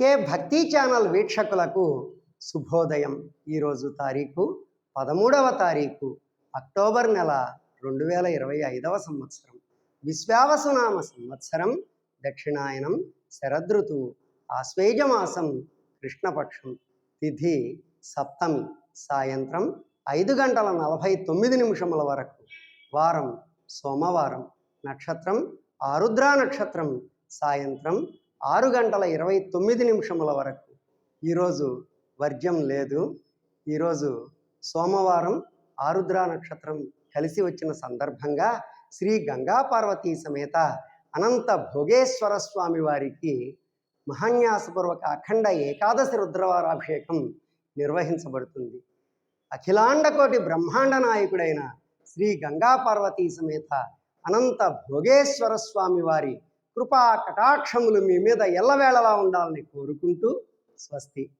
కే భక్తి ఛానల్ వీక్షకులకు శుభోదయం. ఈరోజు తారీఖు పదమూడవ తారీఖు అక్టోబర్ నెల రెండు వేల ఇరవై ఐదవ సంవత్సరం. విశ్వావసనామ సంవత్సరం దక్షిణాయనం శరదృతువు ఆశ్వేజమాసం కృష్ణపక్షం తిథి సప్తమి సాయంత్రం ఐదు గంటల నలభై తొమ్మిది నిమిషముల వరకు. వారం సోమవారం నక్షత్రం ఆరుద్రా నక్షత్రం సాయంత్రం ఆరు గంటల ఇరవై తొమ్మిది నిమిషముల వరకు. ఈరోజు వర్జ్యం లేదు. ఈరోజు సోమవారం ఆరుద్ర నక్షత్రం కలిసి వచ్చిన సందర్భంగా శ్రీ గంగా పార్వతీ సమేత అనంత భోగేశ్వర స్వామి వారికి మహాన్యాసపూర్వక అఖండ ఏకాదశి రుద్రవారాభిషేకం నిర్వహించబడుతుంది. అఖిలాండకోటి బ్రహ్మాండ నాయకుడైన శ్రీ గంగా పార్వతీ సమేత అనంత భోగేశ్వర స్వామి వారి కృపా కటాక్షములు మీ మీద ఎల్లవేళలా ఉండాలని కోరుకుంటూ స్వస్తి.